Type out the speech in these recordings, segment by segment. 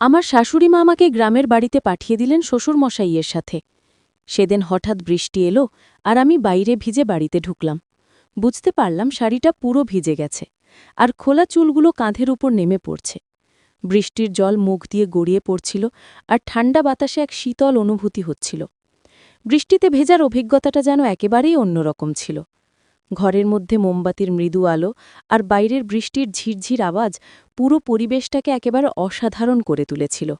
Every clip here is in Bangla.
আমার শাশুড়ি মা আমাকে গ্রামের বাড়িতে পাঠিয়ে দিলেন শ্বশুর মশাইয়ের সাথে। সেদিন হঠাৎ বৃষ্টি এলো আর আমি বাইরে ভিজে বাড়িতে ঢুকলাম। বুঝতে পারলাম শাড়িটা পুরো ভিজে গেছে আর খোলা চুলগুলো কাঁধের উপর নেমে পড়ছে। বৃষ্টির জল মুখ দিয়ে গড়িয়ে পড়ছিল আর ঠান্ডা বাতাসে এক শীতল অনুভূতি হচ্ছিল। বৃষ্টিতে ভেজার অভিজ্ঞতাটা যেন একেবারেই অন্যরকম ছিল। ঘরের মধ্যে মোমবাতির মৃদু আলো আর বাইরের বৃষ্টির ঝিরঝির আওয়াজ পুরো পরিবেশটাকে একেবারে অসাধারণ করে তুলেছিল।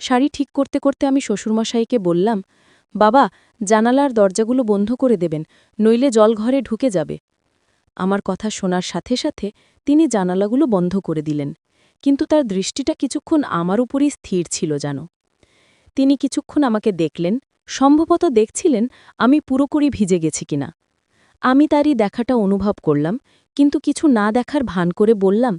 শাড়ি ঠিক করতে করতে আমি শ্বশুরমশাইকে বললাম, বাবা, জানালার দরজাগুলো বন্ধ করে দেবেন, নইলে জল ঘরে ঢুকে যাবে। আমার কথা শোনার সাথে সাথে তিনি জানালাগুলো বন্ধ করে দিলেন, কিন্তু তার দৃষ্টিটা কিছুক্ষণ আমার উপরই স্থির ছিল জানো তিনি কিছুক্ষণ আমাকে দেখলেন, সম্ভবত দেখছিলেন আমি পুরোপুরি ভিজে গেছি কিনা। আমি তারই দেখাটা অনুভব করলাম, কিন্তু কিছু না দেখার ভান করে বললাম,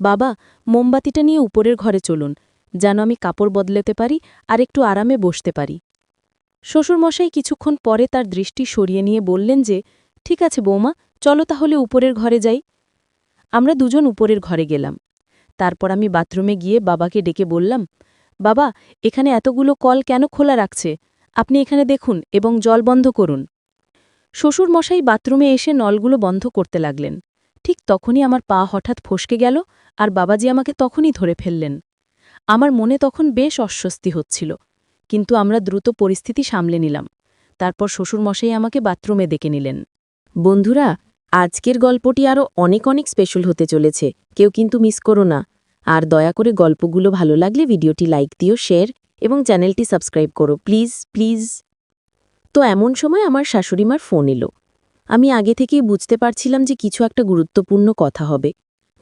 বাবা, মোমবাতিটা নিয়ে উপরের ঘরে চলুন, যেন আমি কাপড় বদলেতে পারি আর একটু আরামে বসতে পারি। শ্বশুরমশাই কিছুক্ষণ পরে তার দৃষ্টি সরিয়ে নিয়ে বললেন যে, ঠিক আছে বৌমা, চলো তাহলে উপরের ঘরে যাই। আমরা দুজন উপরের ঘরে গেলাম। তারপর আমি বাথরুমে গিয়ে বাবাকে ডেকে বললাম, বাবা, এখানে এতগুলো কল কেন খোলা রাখছে? আপনি এখানে দেখুন এবং জল বন্ধ করুন। শ্বশুর মশাই বাথরুমে এসে নলগুলো বন্ধ করতে লাগলেন। ঠিক তখনই আমার পা হঠাৎ ফসকে গেল আর বাবাজি আমাকে তখনই ধরে ফেললেন। আমার মনে তখন বেশ অস্বস্তি হচ্ছিল, কিন্তু আমরা দ্রুত পরিস্থিতি সামলে নিলাম। তারপর শ্বশুরমশাই আমাকে বাথরুমে ডেকে নিলেন। বন্ধুরা, আজকের গল্পটি আরও অনেক অনেক স্পেশাল হতে চলেছে। কেউ কিন্তু মিস করো না। আর দয়া করে গল্পগুলো ভালো লাগলে ভিডিওটি লাইক দিও, শেয়ার এবং চ্যানেলটি সাবস্ক্রাইব করো। Please please. তো এমন সময় আমার শাশুড়িমার ফোন এলো। আমি আগে থেকেই বুঝতে পারছিলাম যে কিছু একটা গুরুত্বপূর্ণ কথা হবে।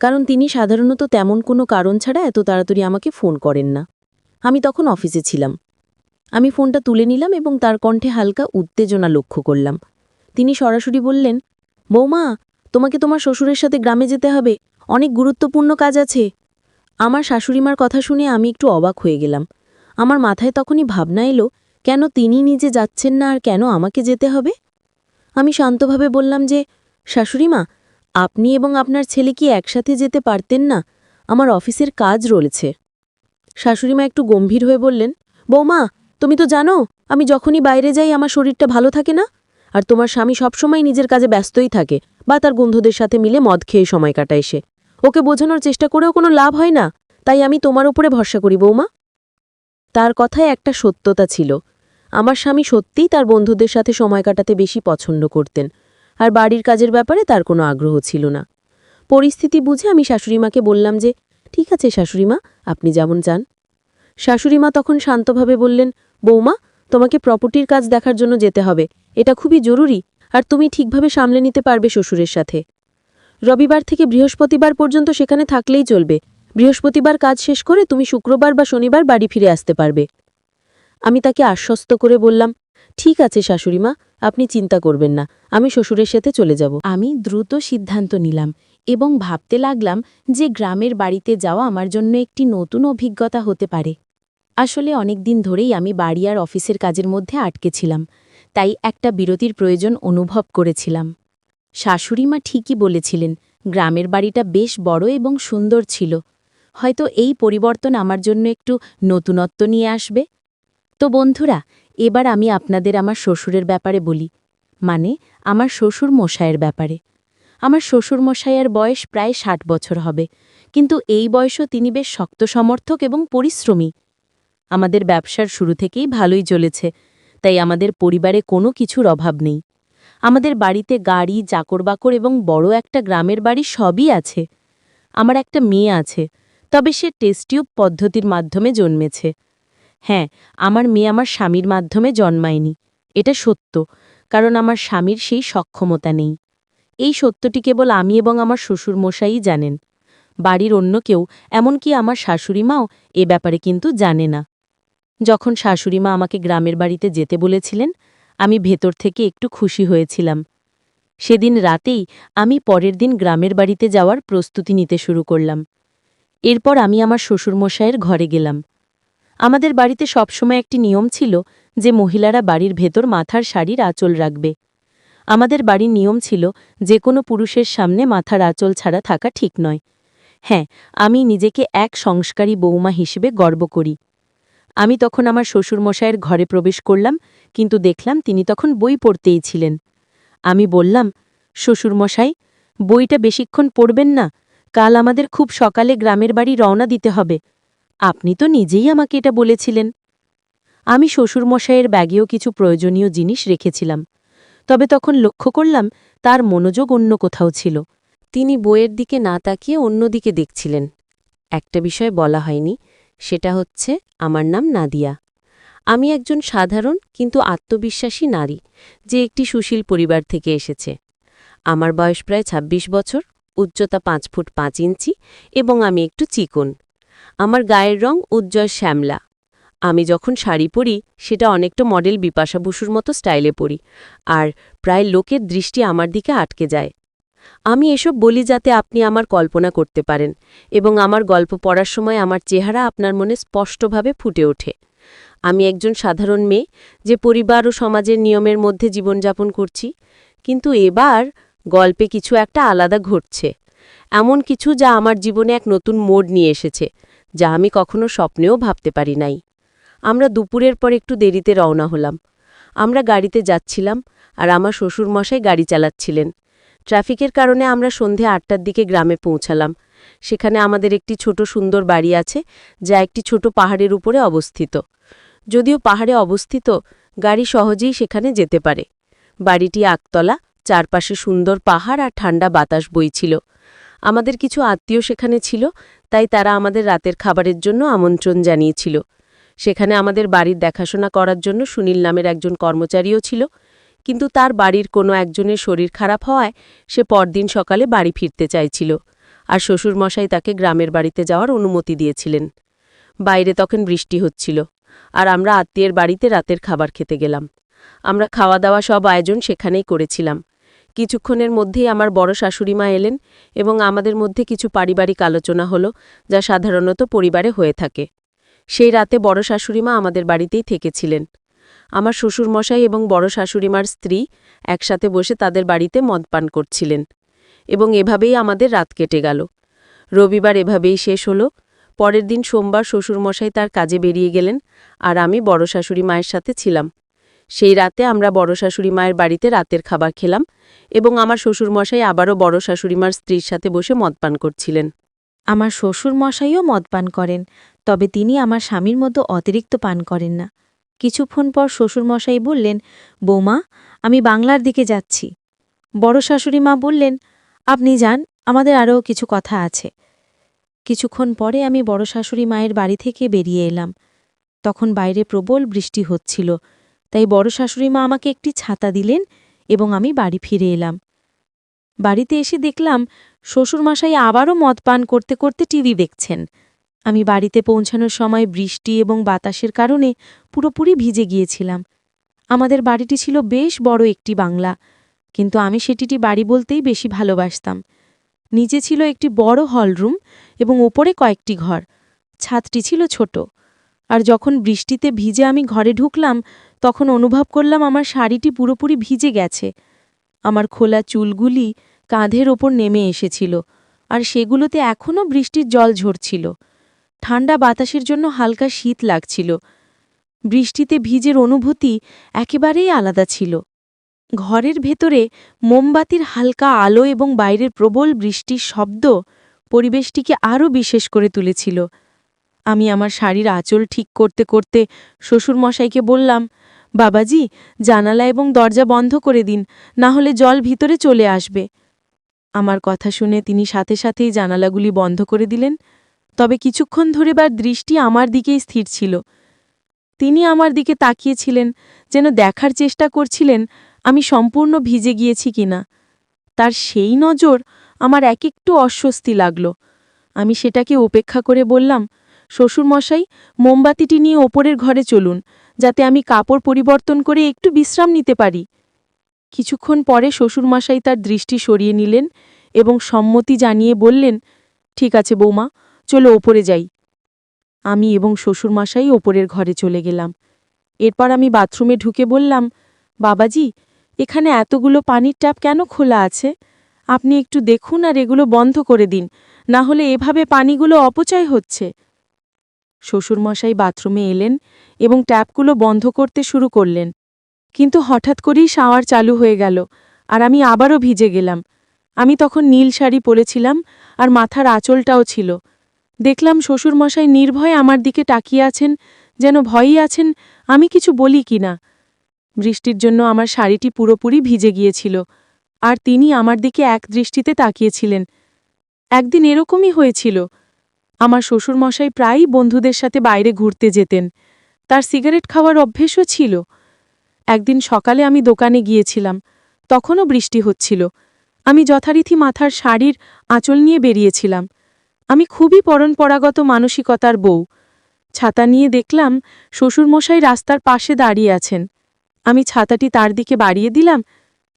কারণ তিনি সাধারণত তেমন কোনো কারণ ছাড়া এত তাড়াতাড়ি আমাকে ফোন করেন না। আমি তখন অফিসে ছিলাম। আমি ফোনটা তুলে নিলাম এবং তার কণ্ঠে হালকা উত্তেজনা লক্ষ্য করলাম। তিনি সরাসরি বললেন, বৌমা, তোমাকে তোমার শ্বশুরের সাথে গ্রামে যেতে হবে। অনেক গুরুত্বপূর্ণ কাজ আছে। আমার শাশুড়িমার কথা শুনে আমি একটু অবাক হয়ে গেলাম। আমার মাথায় তখনই ভাবনা এলো কেন তিনি নিজে যাচ্ছেন না আর কেন আমাকে যেতে হবে? আমি শান্তভাবে বললাম যে শাশুড়িমা আপনি এবং আপনার ছেলে কি একসাথে যেতে পারতেন না? আমার অফিসের কাজ রয়েছে। শাশুড়িমা একটু গম্ভীর হয়ে বললেন, বৌমা, তুমি তো জানো, আমি যখনই বাইরে যাই আমার শরীরটা ভালো থাকে না, আর তোমার স্বামী সবসময় নিজের কাজে ব্যস্তই থাকে বা তার বন্ধুদের সাথে মিলে মদ খেয়ে সময় কাটায় সে। ওকে বোঝানোর চেষ্টা করেও কোনো লাভ হয় না, তাই আমি তোমার উপরে ভরসা করি, বৌমা। তার কথায় একটা সত্যতা ছিল আমার স্বামী সত্যিই তার বন্ধুদের সাথে সময় কাটাতে বেশি পছন্দ করতেন, আর বাড়ির কাজের ব্যাপারে তার কোনো আগ্রহ ছিল না। পরিস্থিতি বুঝে আমি শাশুড়িমাকে বললাম যে, ঠিক আছে শাশুড়িমা, আপনি যেমন চান। শাশুড়িমা তখন শান্তভাবে বললেন, বৌমা, তোমাকে প্রপার্টির কাজ দেখার জন্য যেতে হবে। এটা খুবই জরুরি, আর তুমি ঠিকভাবে সামলে নিতে পারবে শ্বশুরের সাথে। রবিবার থেকে বৃহস্পতিবার পর্যন্ত সেখানে থাকলেই চলবে। বৃহস্পতিবার কাজ শেষ করে তুমি শুক্রবার বা শনিবার বাড়ি ফিরে আসতে পারবে। আমি তাকে আশ্বস্ত করে বললাম, ঠিক আছে শাশুড়িমা আপনি চিন্তা করবেন না, আমি শ্বশুরের সাথে চলে যাব। আমি দ্রুত সিদ্ধান্ত নিলাম এবং ভাবতে লাগলাম যে গ্রামের বাড়িতে যাওয়া আমার জন্য একটি নতুন অভিজ্ঞতা হতে পারে। আসলে অনেক দিন ধরেই আমি বাড়ি আর অফিসের কাজের মধ্যে আটকে ছিলাম, তাই একটা বিরতির প্রয়োজন অনুভব করেছিলাম। শাশুড়িমা ঠিকই বলেছিলেন, গ্রামের বাড়িটা বেশ বড় এবং সুন্দর ছিল। হয়তো এই পরিবর্তন আমার জন্য একটু নতুনত্ব নিয়ে আসবে। তো বন্ধুরা, এবার আমি আপনাদের আমার শ্বশুরের ব্যাপারে বলি। মানে আমার শ্বশুর মশায়ের ব্যাপারে। আমার শ্বশুর মশাইয়ের বয়স প্রায় ষাট বছর হবে, কিন্তু এই বয়সও তিনি বেশ শক্ত সমর্থক এবং পরিশ্রমী। আমাদের ব্যবসার শুরু থেকেই ভালোই চলেছে, তাই আমাদের পরিবারে কোনো কিছুর অভাব নেই। আমাদের বাড়িতে গাড়ি, চাকরবাকর এবং বড় একটা গ্রামের বাড়ি সবই আছে। আমার একটা মেয়ে আছে, তবে সে টেস্টিউব পদ্ধতির মাধ্যমে জন্মেছে। হ্যাঁ আমার মেয়ে আমার স্বামীর মাধ্যমে জন্মায়নি। এটা সত্য, কারণ আমার স্বামীর সেই সক্ষমতা নেই। এই সত্যটি কেবল আমি এবং আমার শ্বশুর মশাই জানেন। বাড়ির অন্য কেউ, এমনকি আমার শাশুড়িমাও এ ব্যাপারে কিন্তু জানে না। যখন শাশুড়িমা আমাকে গ্রামের বাড়িতে যেতে বলেছিলেন, আমি ভেতর থেকে একটু খুশি হয়েছিলাম। সেদিন রাতেই আমি পরের দিন গ্রামের বাড়িতে যাওয়ার প্রস্তুতি নিতে শুরু করলাম। এরপর আমি আমার শ্বশুরমশাইয়ের ঘরে গেলাম। আমাদের বাড়িতে সবসময় একটি নিয়ম ছিল যে মহিলারা বাড়ির ভেতর মাথার শাড়ির আঁচল রাখবে। আমাদের বাড়ির নিয়ম ছিল যে কোনো পুরুষের সামনে মাথার আঁচল ছাড়া থাকা ঠিক নয়। হ্যাঁ আমি নিজেকে এক সংস্কারী বৌমা হিসেবে গর্ব করি। আমি তখন আমার শ্বশুরমশায়ের ঘরে প্রবেশ করলাম, কিন্তু দেখলাম তিনি তখন বই পড়তেই ছিলেন। আমি বললাম, শ্বশুরমশাই, বইটা বেশিক্ষণ পড়বেন না। কাল আমাদের খুব সকালে গ্রামের বাড়ি রওনা দিতে হবে। আপনি তো নিজেই আমাকে এটা বলেছিলেন। আমি শ্বশুরমশাইয়ের ব্যাগেও কিছু প্রয়োজনীয় জিনিস রেখেছিলাম, তবে তখন লক্ষ্য করলাম তার মনোযোগ অন্য কোথাও ছিল। তিনি বইয়ের দিকে না তাকিয়ে অন্যদিকে দেখছিলেন। একটা বিষয় বলা হয়নি, সেটা হচ্ছে আমার নাম নাদিয়া। আমি একজন সাধারণ কিন্তু আত্মবিশ্বাসী নারী, যে একটি সুশীল পরিবার থেকে এসেছে। আমার বয়স প্রায় ২৬ বছর, উচ্চতা পাঁচ ফুট পাঁচ ইঞ্চি এবং আমি একটু চিকন। আমার গায়ের রং উজ্জ্বল শ্যামলা। আমি যখন শাড়ি পরি, সেটা অনেকটা মডেল বিপাশা বসুর মতো স্টাইলে পরি, আর প্রায় লোকের দৃষ্টি আমার দিকে আটকে যায়। আমি এসব বলি যাতে আপনি আমার কল্পনা করতে পারেন, এবং আমার গল্প পড়ার সময় আমার চেহারা আপনার মনে স্পষ্টভাবে ফুটে ওঠে। আমি একজন সাধারণ মেয়ে, যে পরিবার ও সমাজের নিয়মের মধ্যে জীবনযাপন করছি, কিন্তু এবার গল্পে কিছু একটা আলাদা ঘটছে। এমন কিছু যা আমার জীবনে এক নতুন মোড় নিয়ে এসেছে যা আমি কখনো স্বপ্নেও ভাবতে পারি নাই। আমরা দুপুরের পর একটু দেরিতে রওনা হলাম। আমরা গাড়িতে যাচ্ছিলাম আর আমার শ্বশুরমশাই গাড়ি চালাচ্ছিলেন। ট্রাফিকের কারণে আমরা সন্ধে আটটার দিকে গ্রামে পৌঁছালাম। সেখানে আমাদের একটি ছোট সুন্দর বাড়ি আছে, যা একটি ছোট পাহাড়ের উপরে অবস্থিত। যদিও পাহাড়ে অবস্থিত, গাড়ি সহজেই সেখানে যেতে পারে। বাড়িটি আকতলা চারপাশে সুন্দর পাহাড় আর ঠান্ডা বাতাস বইছিল। আমাদের কিছু আত্মীয় সেখানে ছিল, তাই তারা আমাদের রাতের খাবারের জন্য আমন্ত্রণ জানিয়েছিল। সেখানে আমাদের বাড়ির দেখাশোনা করার জন্য সুনীল নামের একজন কর্মচারীও ছিল। কিন্তু তার বাড়ির কোনো একজনের শরীর খারাপ হওয়ায় সে পরদিন সকালে বাড়ি ফিরতে চাইছিল আর শ্বশুরমশাই তাকে গ্রামের বাড়িতে যাওয়ার অনুমতি দিয়েছিলেন। বাইরে তখন বৃষ্টি হচ্ছিল আর আমরা আত্মীয়ের বাড়িতে রাতের খাবার খেতে গেলাম। আমরা খাওয়া দাওয়া সব আয়োজন সেখানেই করেছিলাম। কিছুক্ষণের মধ্যেই আমার বড় শাশুড়িমা এলেন এবং আমাদের মধ্যে কিছু পারিবারিক আলোচনা হলো, যা সাধারণত পরিবারে হয়ে থাকে। সেই রাতে বড় শাশুড়িমা আমাদের বাড়িতেই থেকেছিলেন। আমার শ্বশুরমশাই এবং বড় শাশুড়িমার স্ত্রী একসাথে বসে তাদের বাড়িতে মদ পান করছিলেন এবং এভাবেই আমাদের রাত কেটে গেল। রবিবার এভাবেই শেষ হলো। পরের দিন সোমবার শ্বশুরমশাই তার কাজে বেরিয়ে গেলেন আর আমি বড় শাশুড়ি মায়ের সাথে ছিলাম। সেই রাতে আমরা বড় শাশুড়ি মায়ের বাড়িতে রাতের খাবার খেলাম এবং আমার শ্বশুরমশাই আবারও বড় শাশুড়িমার স্ত্রীর সাথে বসে মদপান করছিলেন। আমার শ্বশুর মশাইও মদ পান করেন, তবে তিনি আমার স্বামীর মতো অতিরিক্ত পান করেন না। কিছুক্ষণ পর শ্বশুরমশাই বললেন, বৌমা, আমি বাংলার দিকে যাচ্ছি। বড় শাশুড়ি মা বললেন, আপনি যান, আমাদের আরও কিছু কথা আছে। কিছুক্ষণ পরে আমি বড় শাশুড়ি মায়ের বাড়ি থেকে বেরিয়ে এলাম। তখন বাইরে প্রবল বৃষ্টি হচ্ছিল, তাই বড় শাশুড়ি মা আমাকে একটি ছাতা দিলেন এবং আমি বাড়ি ফিরে এলাম। বাড়িতে এসে দেখলাম শ্বশুরমশাই আবারও মদ পান করতে করতে টিভি দেখছেন। আমি বাড়িতে পৌঁছানোর সময় বৃষ্টি এবং বাতাসের কারণে পুরোপুরি ভিজে গিয়েছিলাম। আমাদের বাড়িটি ছিল বেশ বড় একটি বাংলা, কিন্তু আমি সেটিটি বাড়ি বলতেই বেশি ভালোবাসতাম। নিচে ছিল একটি বড় হলরুম এবং ওপরে কয়েকটি ঘর। ছাদটি ছিল ছোট। আর যখন বৃষ্টিতে ভিজে আমি ঘরে ঢুকলাম তখন অনুভব করলাম আমার শাড়িটি পুরোপুরি ভিজে গেছে। আমার খোলা চুলগুলি কাঁধের ওপর নেমে এসেছিল, আর সেগুলোতে এখনও বৃষ্টির জল ঝরছিল। ঠান্ডা বাতাসের জন্য হালকা শীত লাগছিল। বৃষ্টিতে ভিজের অনুভূতি একেবারেই আলাদা ছিল। ঘরের ভেতরে মোমবাতির হালকা আলো এবং বাইরের প্রবল বৃষ্টির শব্দ পরিবেশটিকে আরও বিশেষ করে তুলেছিল। আমি আমার শাড়ির আঁচল ঠিক করতে করতে শ্বশুরমশাইকে বললাম, বাবাজি, জানালা এবং দরজা বন্ধ করে দিন, না হলে জল ভিতরে চলে আসবে। আমার কথা শুনে তিনি সাথে সাথেই জানালাগুলি বন্ধ করে দিলেন। তবে কিছুক্ষণ ধরে বার দৃষ্টি আমার দিকেই স্থির ছিল। তিনি আমার দিকে তাকিয়েছিলেন, যেন দেখার চেষ্টা করছিলেন, আমি সম্পূর্ণ ভিজে গিয়েছি কিনা তার সেই নজর আমার এক একটু অস্বস্তি লাগল। আমি সেটাকে উপেক্ষা করে বললাম শ্বশুরমশাই, মোমবাতিটি নিয়ে ওপরের ঘরে চলুন, যাতে আমি কাপড় পরিবর্তন করে একটু বিশ্রাম নিতে পারি। কিছুক্ষণ পরে শ্বশুরমশাই তার দৃষ্টি সরিয়ে নিলেন এবং সম্মতি জানিয়ে বললেন, ঠিক আছে বৌমা, চলো ওপরে যাই। আমি এবং শ্বশুরমশাই ওপরের ঘরে চলে গেলাম। এরপর আমি বাথরুমে ঢুকে বললাম, বাবাজি, এখানে এতগুলো পানির ট্যাপ কেন খোলা আছে? আপনি একটু দেখুন আর এগুলো বন্ধ করে দিন, না হলে এভাবে পানিগুলো অপচয় হচ্ছে। শ্বশুরমশাই বাথরুমে এলেন এবং ট্যাপগুলো বন্ধ করতে শুরু করলেন। কিন্তু হঠাৎ করেই শাওয়ার চালু হয়ে গেল আর আমি আবারও ভিজে গেলাম। আমি তখন নীল শাড়ি পরেছিলাম আর মাথার আঁচলটাও ছিল। দেখলাম শ্বশুরমশাই নির্ভয়ে আমার দিকে তাকিয়ে আছেন, যেন ভয়ই আছেন, আমি কিছু বলি কিনা বৃষ্টির জন্য আমার শাড়িটি পুরোপুরি ভিজে গিয়েছিল আর তিনি আমার দিকে এক দৃষ্টিতে তাকিয়েছিলেন। একদিন এরকমই হয়েছিল। আমার শ্বশুরমশাই প্রায়ই বন্ধুদের সাথে বাইরে ঘুরতে যেতেন। তার সিগারেট খাওয়ার অভ্যেসও ছিল। একদিন সকালে আমি দোকানে গিয়েছিলাম। তখনও বৃষ্টি হচ্ছিল। আমি যথারীতি মাথার শাড়ির আঁচল নিয়ে বেরিয়েছিলাম। আমি খুবই পরম্পরাগত মানসিকতার বউ। ছাতা নিয়ে দেখলাম শ্বশুরমশাই রাস্তার পাশে দাঁড়িয়ে আছেন। আমি ছাতাটি তার দিকে বাড়িয়ে দিলাম,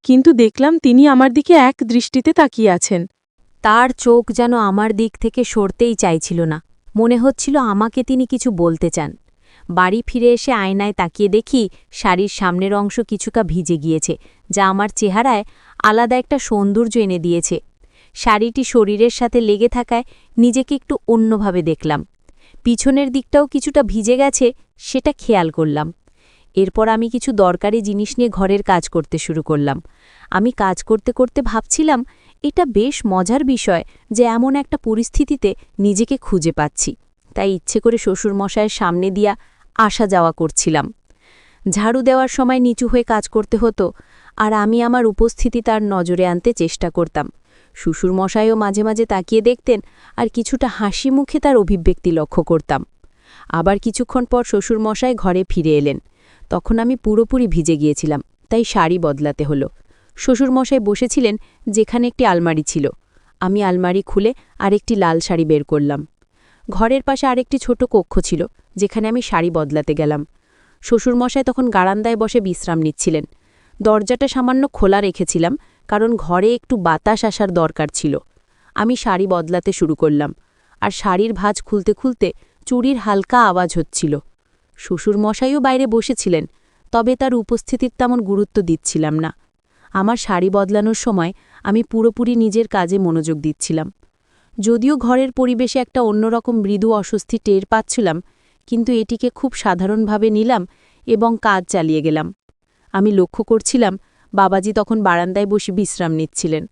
কিন্তু দেখলাম তিনি আমার দিকে এক দৃষ্টিতে তাকিয়ে আছেন। তার চোখ যেন আমার দিক থেকে সরতেই চাইছিল না। মনে হচ্ছিল আমাকে তিনি কিছু বলতে চান। বাড়ি ফিরে এসে আয়নায় তাকিয়ে দেখি শাড়ির সামনের অংশ কিছুটা ভিজে গিয়েছে, যা আমার চেহারায় আলাদা একটা সৌন্দর্য এনে দিয়েছে। শাড়িটি শরীরের সাথে লেগে থাকায় নিজেকে একটু অন্যভাবে দেখলাম। পিছনের দিকটাও কিছুটা ভিজে গেছে, সেটা খেয়াল করলাম। এরপর আমি কিছু দরকারি জিনিস নিয়ে ঘরের কাজ করতে শুরু করলাম। আমি কাজ করতে করতে ভাবছিলাম এটা বেশ মজার বিষয় যে এমন একটা পরিস্থিতিতে নিজেকে খুঁজে পাচ্ছি। তাই ইচ্ছে করে শ্বশুরমশায়ের সামনে দিয়া আসা যাওয়া করছিলাম। ঝাড়ু দেওয়ার সময় নিচু হয়ে কাজ করতে হতো আর আমি আমার উপস্থিতি তার নজরে আনতে চেষ্টা করতাম। শ্বশুরমশাইও মাঝে মাঝে তাকিয়ে দেখতেন আর কিছুটা হাসি মুখে তার অভিব্যক্তি লক্ষ্য করতাম। আবার কিছুক্ষণ পর শ্বশুরমশাই ঘরে ফিরে এলেন। তখন আমি পুরোপুরি ভিজে গিয়েছিলাম, তাই শাড়ি বদলাতে হলো। শ্বশুরমশাই বসেছিলেন যেখানে একটি আলমারি ছিল। আমি আলমারি খুলে আরেকটি লাল শাড়ি বের করলাম। ঘরের পাশে আরেকটি ছোট কক্ষ ছিল, যেখানে আমি শাড়ি বদলাতে গেলাম। শ্বশুরমশাই তখন গারান্দায় বসে বিশ্রাম নিচ্ছিলেন। দরজাটা সামান্য খোলা রেখেছিলাম, কারণ ঘরে একটু বাতাস আসার দরকার ছিল। আমি শাড়ি বদলাতে শুরু করলাম, আর শাড়ির ভাঁজ খুলতে খুলতে চুরির হালকা আওয়াজ হচ্ছিল। শ্বশুরমশাইও বাইরে বসেছিলেন, তবে তার উপস্থিতির তেমন গুরুত্ব দিচ্ছিলাম না। আমার শাড়ি বদলানোর সময় আমি পুরোপুরি নিজের কাজে মনোযোগ দিচ্ছিলাম। যদিও ঘরের পরিবেশে একটা অন্যরকম মৃদু অস্বস্তি টের পাচ্ছিলাম, কিন্তু এটিকে খুব সাধারণভাবে নিলাম এবং কাজ চালিয়ে গেলাম। আমি লক্ষ্য করছিলাম, বাবাজি তখন বারান্দায় বসে বিশ্রাম নিচ্ছিলেন।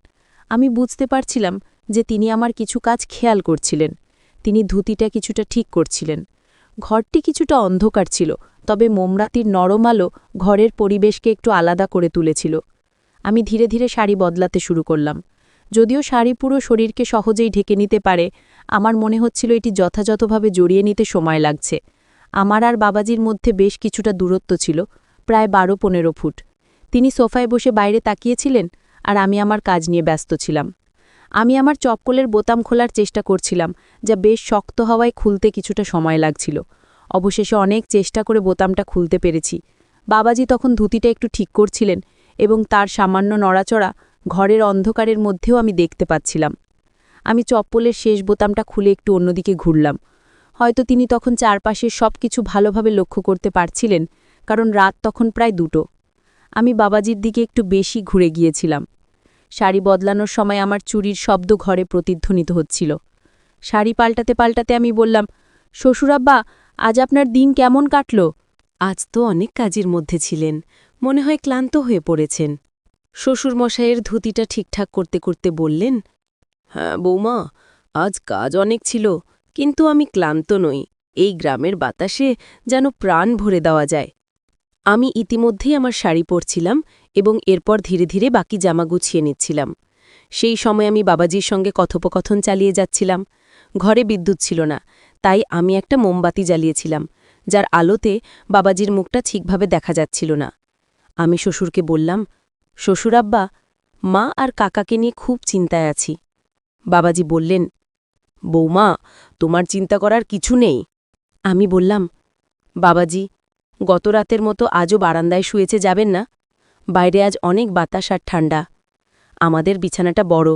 আমি বুঝতে পারছিলাম যে তিনি আমার কিছু কাজ খেয়াল করছিলেন। তিনি ধুতিটা কিছুটা ঠিক করছিলেন। ঘরটি কিছুটা অন্ধকার ছিল, তবে মোমরাতির নরম আলো ঘরের পরিবেশকে একটু আলাদা করে তুলেছিল। আমি ধীরে ধীরে শাড়ি বদলাতে শুরু করলাম। যদিও শাড়ি পুরো শরীরকে সহজেই ঢেকে নিতে পারে, আমার মনে হচ্ছিল এটি যথাযথভাবে জড়িয়ে নিতে সময় লাগছে। আমার আর বাবাজির মধ্যে বেশ কিছুটা দূরত্ব ছিল, প্রায় বারো পনেরো ফুট। তিনি সোফায় বসে বাইরে তাকিয়েছিলেন আর আমি আমার কাজ নিয়ে ব্যস্ত ছিলাম। আমি আমার চপকলের বোতাম খোলার চেষ্টা করছিলাম, যা বেশ শক্ত হওয়ায় খুলতে কিছুটা সময় লাগছিল। অবশেষে অনেক চেষ্টা করে বোতামটা খুলতে পেরেছি। বাবাজি তখন ধুতিটা একটু ঠিক করছিলেন এবং তার সামান্য নড়াচড়া ঘরের অন্ধকারের মধ্যেও আমি দেখতে পাচ্ছিলাম। আমি চপ্পলের শেষ বোতামটা খুলে একটু অন্যদিকে ঘুরলাম। হয়তো তিনি তখন চারপাশের সব কিছু ভালোভাবে লক্ষ্য করতে পারছিলেন, কারণ রাত তখন প্রায় দুটো। আমি বাবাজির দিকে একটু বেশি ঘুরে গিয়েছিলাম। শাড়ি বদলানোর সময় আমার চুরির শব্দ ঘরে প্রতিধ্বনিত হচ্ছিল। শাড়ি পাল্টাতে পাল্টাতে আমি বললাম, শ্বশুরাব্বা, আজ আপনার দিন কেমন কাটল? আজ তো অনেক কাজের মধ্যে ছিলেন। মনে হয় ক্লান্ত হয়ে পড়েছেন। শ্বশুরমশাইয়ের ধুতিটা ঠিকঠাক করতে করতে বললেন হ্যাঁ বৌমা, আজ কাজ অনেক ছিল, কিন্তু আমি ক্লান্ত নই। এই গ্রামের বাতাসে যেন প্রাণ ভরে দেওয়া যায়। আমি ইতিমধ্যেই আমার শাড়ি পরছিলাম এবং এরপর ধীরে ধীরে বাকি জামা গুছিয়ে নিচ্ছিলাম। সেই সময় আমি বাবাজির সঙ্গে কথোপকথন চালিয়ে যাচ্ছিলাম। ঘরে বিদ্যুৎ ছিল না, তাই আমি একটা মোমবাতি জ্বালিয়েছিলাম, যার আলোতে বাবাজির মুখটা ঠিকভাবে দেখা যাচ্ছিল না। আমি শ্বশুরকে বললাম, শ্বশুরাব্বা, মা আর কাকাকে নিয়ে খুব চিন্তায় আছি। বাবাজি বললেন, বৌমা, তোমার চিন্তা করার কিছু নেই। আমি বললাম, বাবাজি, গত রাতের মতো আজও বারান্দায় শুয়েছে যাবেন না? বাইরে আজ অনেক বাতাস আর ঠান্ডা আমাদের বিছানাটা বড়,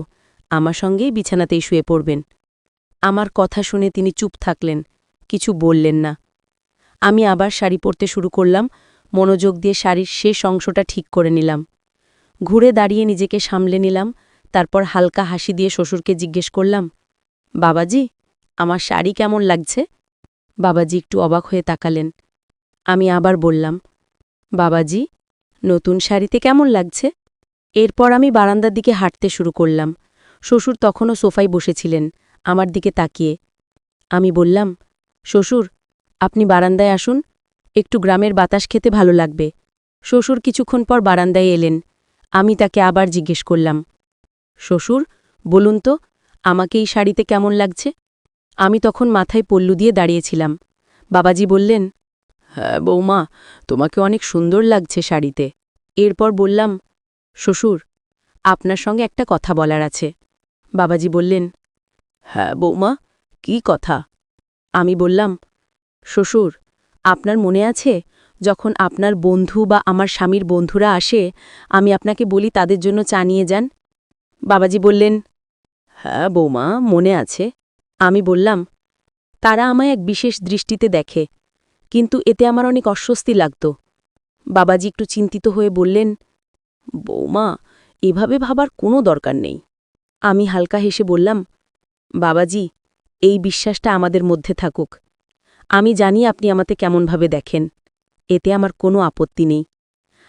আমার সঙ্গেই বিছানাতেই শুয়ে পড়বেন। আমার কথা শুনে তিনি চুপ থাকলেন, কিছু বললেন না। আমি আবার শাড়ি পরতে শুরু করলাম মনোযোগ দিয়ে শাড়ির শেষ অংশটা ঠিক করে নিলাম। ঘুরে দাঁড়িয়ে নিজেকে সামলে নিলাম, তারপর হালকা হাসি দিয়ে শ্বশুরকে জিজ্ঞেস করলাম, বাবাজি, আমার শাড়ি কেমন লাগছে? বাবাজি একটু অবাক হয়ে তাকালেন। আমি আবার বললাম, বাবাজি, নতুন শাড়িতে কেমন লাগছে? এরপর আমি বারান্দার দিকে হাঁটতে শুরু করলাম। শ্বশুর তখনও সোফায় বসেছিলেন, আমার দিকে তাকিয়ে। আমি বললাম, শ্বশুর, আপনি বারান্দায় আসুন একটু গ্রামের বাতাস খেতে ভালো লাগবে। শ্বশুর কিছুক্ষণ পর বারান্দায় এলেন। আমি তাকে আবার জিজ্ঞেস করলাম, শ্বশুর, বলুন তো, আমাকে এই শাড়িতে কেমন লাগছে? আমি তখন মাথায় পল্লু দিয়ে দাঁড়িয়েছিলাম। বাবাজি বললেন হ্যাঁ বৌমা, তোমাকে অনেক সুন্দর লাগছে শাড়িতে। এরপর বললাম, শ্বশুর, আপনার সঙ্গে একটা কথা বলার আছে। বাবাজি বললেন হ্যাঁ বৌমা, কি কথা? আমি বললাম, শ্বশুর আপনার মনে আছে? যখন আপনার বন্ধু বা আমার স্বামীর বন্ধুরা আসে, আমি আপনাকে বলি, তাদের জন্য চা নিয়ে যান। বাবাজি বললেন হ্যাঁ বৌমা, মনে আছে। আমি বললাম, তারা আমায় এক বিশেষ দৃষ্টিতে দেখে, কিন্তু এতে আমার অনেক অস্বস্তি লাগত। বাবাজি একটু চিন্তিত হয়ে বললেন, বৌমা, এভাবে ভাবার কোনো দরকার নেই। আমি হালকা হেসে বললাম, বাবাজি, এই বিশ্বাসটা আমাদের মধ্যে থাকুক। আমি জানি আপনি আমাতে কেমনভাবে দেখেন। এতে আমার কোনো আপত্তি নেই।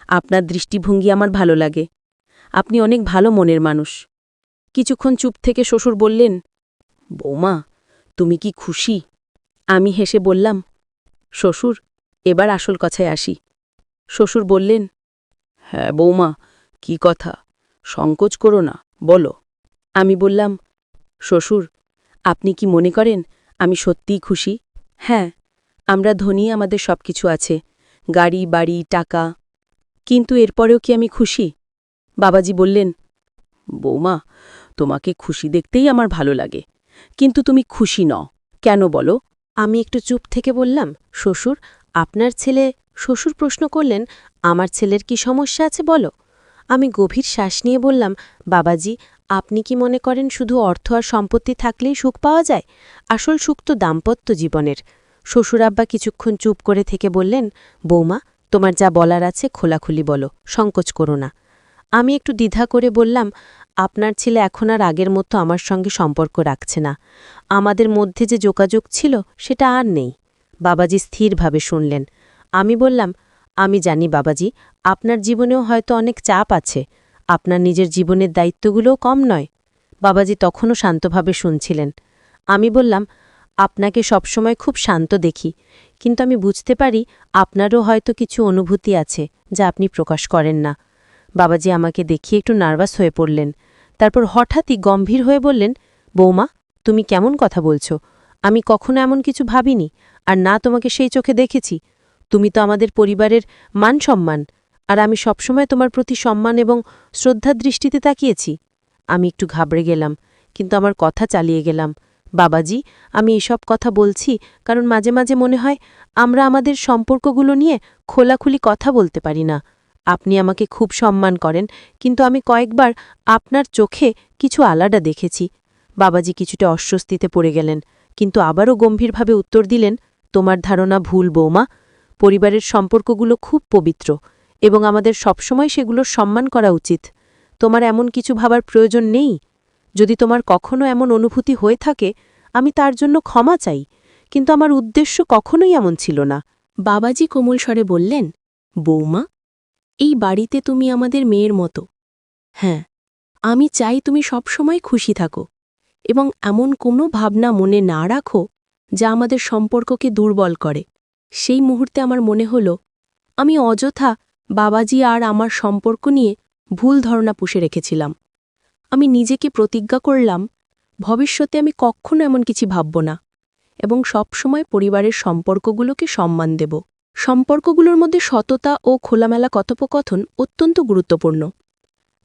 আপনার দৃষ্টিভঙ্গি আমার ভালো লাগে। আপনি অনেক ভালো মনের মানুষ। কিছুক্ষণ চুপ থেকে শ্বশুর বললেন, বৌমা, তুমি কি খুশি? আমি হেসে বললাম, শ্বশুর, এবার আসল কথায় আসি। শ্বশুর বললেন হ্যাঁ বৌমা, কি কথা? সংকোচ করো না, বলো। আমি বললাম, শ্বশুর, আপনি কি মনে করেন আমি সত্যিই খুশি? হ্যাঁ আমরা ধনী, আমাদের সব কিছু আছে। গাড়ি, বাড়ি, টাকা। কিন্তু এরপরেও কি আমি খুশি? বাবাজি বললেন, বৌমা, তোমাকে খুশি দেখতেই আমার ভালো লাগে। কিন্তু তুমি খুশি নও। কেন বলো? আমি একটু চুপ থেকে বললাম, শ্বশুর, আপনার ছেলে শ্বশুর প্রশ্ন করলেন, আমার ছেলের কি সমস্যা আছে বলো? আমি গভীর শ্বাস নিয়ে বললাম, বাবাজি আপনি কি মনে করেন শুধু অর্থ আর সম্পত্তি থাকলেই সুখ পাওয়া যায়? আসল সুখ তো দাম্পত্য জীবনের। শ্বশুর আব্বা কিছুক্ষণ চুপ করে থেকে বললেন, বৌমা, তোমার যা বলার আছে খোলাখুলি বলো, সংকোচ করো না। আমি একটু দ্বিধা করে বললাম, আপনার ছেলে এখন আর আগের মতো আমার সঙ্গে সম্পর্ক রাখছে না। আমাদের মধ্যে যে যোগাযোগ ছিল, সেটা আর নেই। বাবাজি স্থিরভাবে শুনলেন। আমি বললাম, আমি জানি বাবাজি, আপনার জীবনেও হয়তো অনেক চাপ আছে। আপনার নিজের জীবনের দায়িত্বগুলোও কম নয়। বাবাজি তখনও শান্তভাবে শুনছিলেন। আমি বললাম, আপনাকে সবসময় খুব শান্ত দেখি, কিন্তু আমি বুঝতে পারি আপনারও হয়তো কিছু অনুভূতি আছে যা আপনি প্রকাশ করেন না। বাবাজি আমাকে দেখিয়ে একটু নার্ভাস হয়ে পড়লেন। তারপর হঠাৎই গম্ভীর হয়ে বললেন, বৌমা, তুমি কেমন কথা বলছো? আমি কখনো এমন কিছু ভাবিনি, আর না তোমাকে সেই চোখে দেখেছি। তুমি তো আমাদের পরিবারের মান সম্মান। আর আমি সবসময় তোমার প্রতি সম্মান এবং শ্রদ্ধার দৃষ্টিতে তাকিয়েছি। আমি একটু ঘাবড়ে গেলাম, কিন্তু আমার কথা চালিয়ে গেলাম। বাবাজি, আমি এসব কথা বলছি কারণ মাঝে মাঝে মনে হয় আমরা আমাদের সম্পর্কগুলো নিয়ে খোলাখুলি কথা বলতে পারি না। আপনি আমাকে খুব সম্মান করেন, কিন্তু আমি কয়েকবার আপনার চোখে কিছু আলাদা দেখেছি। বাবাজি কিছুটা অস্বস্তিতে পড়ে গেলেন, কিন্তু আবারও গম্ভীরভাবে উত্তর দিলেন, তোমার ধারণা ভুল, বৌমা। পরিবারের সম্পর্কগুলো খুব পবিত্র। এবং আমাদের সবসময় সেগুলোর সম্মান করা উচিত। তোমার এমন কিছু ভাবার প্রয়োজন নেই। যদি তোমার কখনো এমন অনুভূতি হয়ে থাকে, আমি তার জন্য ক্ষমা চাই, কিন্তু আমার উদ্দেশ্য কখনোই এমন ছিল না। বাবাজি কোমল স্বরে বললেন, বৌমা, এই বাড়িতে তুমি আমাদের মেয়ের মতো। হ্যাঁ আমি চাই তুমি সবসময় খুশি থাকো এবং এমন কোনো ভাবনা মনে না রাখো যা আমাদের সম্পর্ককে দুর্বল করে। সেই মুহূর্তে আমার মনে হল, আমি অযথা বাবাজি আর আমার সম্পর্ক নিয়ে ভুল ধারণা পুষে রেখেছিলাম। আমি নিজেকে প্রতিজ্ঞা করলাম, ভবিষ্যতে আমি কখনো এমন কিছু ভাবব না এবং সবসময় পরিবারের সম্পর্কগুলোকে সম্মান দেব। সম্পর্কগুলোর মধ্যে সততা ও খোলামেলা কথোপকথন অত্যন্ত গুরুত্বপূর্ণ।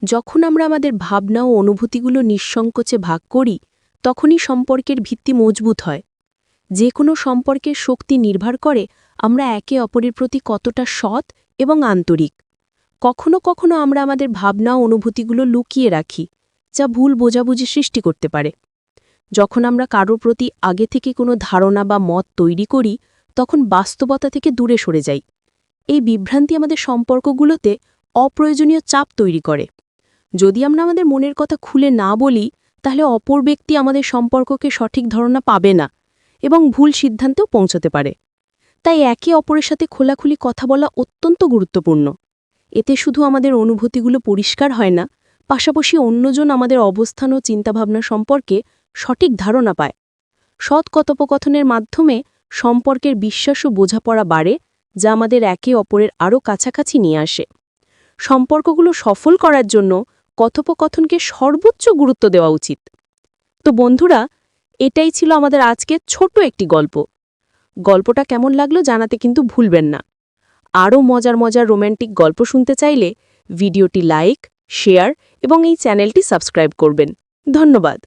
যখন আমরা আমাদের ভাবনা ও অনুভূতিগুলো নিঃসংকোচে ভাগ করি, তখনই সম্পর্কের ভিত্তি মজবুত হয়। যে কোনো সম্পর্কের শক্তি নির্ভর করে আমরা একে অপরের প্রতি কতটা সৎ এবং আন্তরিক। কখনো কখনো আমরা আমাদের ভাবনা অনুভূতিগুলো লুকিয়ে রাখি, যা ভুল বোঝাবুঝি সৃষ্টি করতে পারে। যখন আমরা কারও প্রতি আগে থেকে কোনো ধারণা বা মত তৈরি করি, তখন বাস্তবতা থেকে দূরে সরে যাই। এই বিভ্রান্তি আমাদের সম্পর্কগুলোতে অপ্রয়োজনীয় চাপ তৈরি করে। যদি আমরা আমাদের মনের কথা খুলে না বলি, তাহলে অপর ব্যক্তি আমাদের সম্পর্ককে সঠিক ধারণা পাবে না এবং ভুল সিদ্ধান্তেও পৌঁছতে পারে। তাই একে অপরের সাথে খোলাখুলি কথা বলা অত্যন্ত গুরুত্বপূর্ণ। এতে শুধু আমাদের অনুভূতিগুলো পরিষ্কার হয় না, পাশাপাশি অন্যজন আমাদের অবস্থান ও চিন্তাভাবনা সম্পর্কে সঠিক ধারণা পায়। সৎ কথোপকথনের মাধ্যমে সম্পর্কের বিশ্বাস ও বোঝাপড়া বাড়ে, যা আমাদের একে অপরের আরও কাছাকাছি নিয়ে আসে। সম্পর্কগুলো সফল করার জন্য কথোপকথনকে সর্বোচ্চ গুরুত্ব দেওয়া উচিত। তো বন্ধুরা, এটাই ছিল আমাদের আজকের ছোট একটি গল্প। গল্পটা কেমন লাগল জানাতে কিন্তু ভুলবেন না। আরও মজার মজার রোম্যান্টিক গল্প শুনতে চাইলে ভিডিওটি লাইক, শেয়ার এবং এই চ্যানেলটি সাবস্ক্রাইব করবেন। ধন্যবাদ।